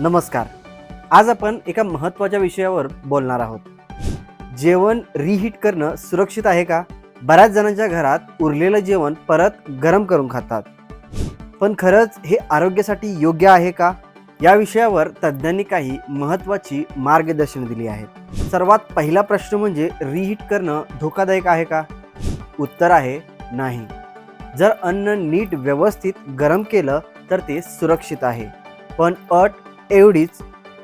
नमस्कार. आज आपण एका महत्त्वाच्या विषयावर बोलणार आहोत. जेवण रिहीट करणं सुरक्षित आहे का? बऱ्याच जणांच्या घरात उरलेलं जेवण परत गरम करून खातात. पण खरंच हे आरोग्यासाठी योग्य आहे का? या विषयावर तज्ज्ञांनी काही महत्त्वाची मार्गदर्शन दिली आहेत. सर्वात पहिला प्रश्न म्हणजे रिहीट करणं धोकादायक आहे का? उत्तर आहे नाही. जर अन्न नीट व्यवस्थित गरम केलं तर ते सुरक्षित आहे. पण अट एवढीच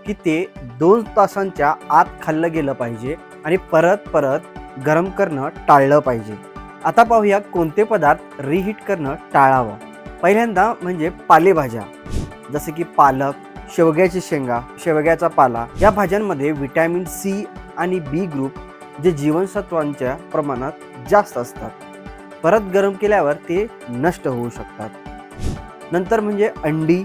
की ते दोन तासांच्या आत खाल्लं गेलं पाहिजे आणि परत परत गरम करणं टाळलं पाहिजे. आता पाहूया कोणते पदार्थ रिहीट करणं टाळावं. पहिल्यांदा म्हणजे पालेभाज्या. जसे की पालक शेवग्याची शेंगा शेवग्याचा पाला या भाज्यांमध्ये व्हिटॅमिन सी आणि बी ग्रुप जे जीवनसत्वांच्या प्रमाणात जास्त असतात. परत गरम केल्यावर ते नष्ट होऊ शकतात. नंतर म्हणजे अंडी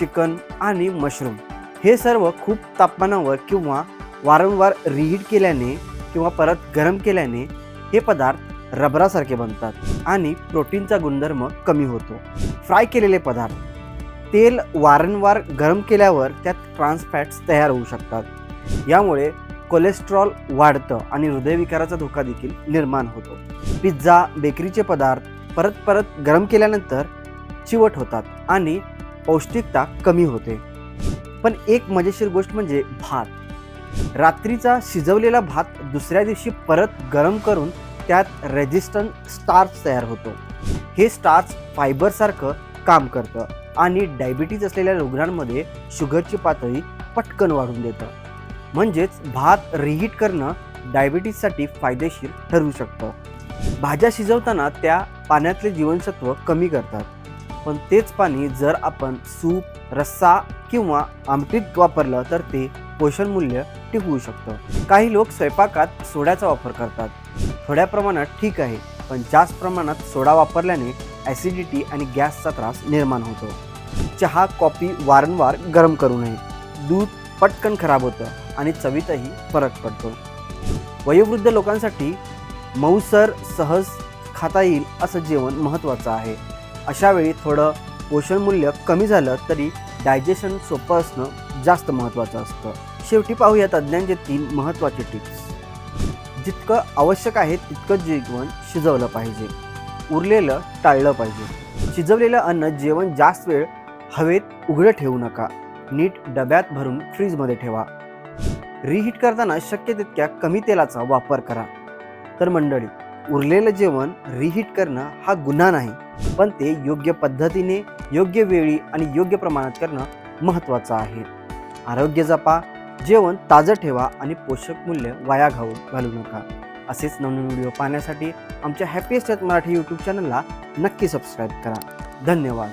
चिकन आणि मशरूम. हे सर्व खूप तापमानावर किंवा वारंवार रिहीट केल्याने किंवा परत गरम केल्याने हे पदार्थ रबरासारखे बनतात आणि प्रोटीनचा गुणधर्म कमी होतो. फ्राय केलेले पदार्थ. तेल वारंवार गरम केल्यावर त्यात ट्रान्सफॅट्स तयार होऊ शकतात. यामुळे कोलेस्ट्रॉल वाढतं आणि हृदयविकाराचा धोका देखील निर्माण होतो. पिझ्झा बेकरीचे पदार्थ परत परत गरम केल्यानंतर चिवट होतात आणि पौष्टिकता कमी होते. पण एक मजेशीर गोष्ट म्हणजे भात. रात्रीचा शिजवलेला भात दुसऱ्या दिवशी परत गरम करून त्यात रेजिस्टंट स्टार्च तयार होतो. हे स्टार्च फायबरसारखं काम करतं आणि डायबिटीज असलेल्या रुग्णांमध्ये शुगरची पातळी पटकन वाढून देतं. म्हणजेच भात रिहीट करणं डायबिटीजसाठी फायदेशीर ठरू शकतं. भाज्या शिजवताना त्या पाण्यातले जीवनसत्व कमी करतात. पण तेच पाणी जर आपण सूप रस्सा किंवा आमटीत वापरलं तर ते पोषण मूल्य टिकवू शकतं. काही लोक स्वयंपाकात सोड्याचा वापर करतात. थोड्या प्रमाणात ठीक आहे पण जास्त प्रमाणात सोडा वापरल्याने ॲसिडिटी आणि गॅसचा त्रास निर्माण होतो. चहा कॉफी वारंवार गरम करू नये. दूध पटकन खराब होतं आणि चवीतही फरक पडतो. वयोवृद्ध लोकांसाठी मऊसर सहज खाता येईल असं जेवण महत्त्वाचं आहे. अशावेळी थोडं पोषणमूल्य कमी झालं तरी डायजेशन सोपं असणं जास्त महत्त्वाचं असतं. शेवटी पाहूया तज्ज्ञांचे तीन महत्त्वाचे टिप्स. जितकं आवश्यक आहे तितकं जेवण शिजवलं पाहिजे. उरलेलं टाळलं पाहिजे. शिजवलेलं अन्न जेवण जास्त वेळ हवेत उघडं ठेवू नका. नीट डब्यात भरून फ्रीजमध्ये ठेवा. रिहीट करताना शक्य तितक्या कमी तेलाचा वापर करा. तर मंडळी उरलेलं जेवण रिहीट करणं हा गुन्हा नाही पण ते योग्य पद्धतीने योग्य वेळी आणि योग्य प्रमाणात करणं महत्त्वाचं आहे. आरोग्य जपा जेवण ताजं ठेवा आणि पोषक मूल्य वाया घाऊ घालू नका. असेच नवनवीन व्हिडिओ पाहण्यासाठी आमच्या हॅपीएस्ट मराठी यूट्यूब चॅनलला नक्की सबस्क्राईब करा. धन्यवाद.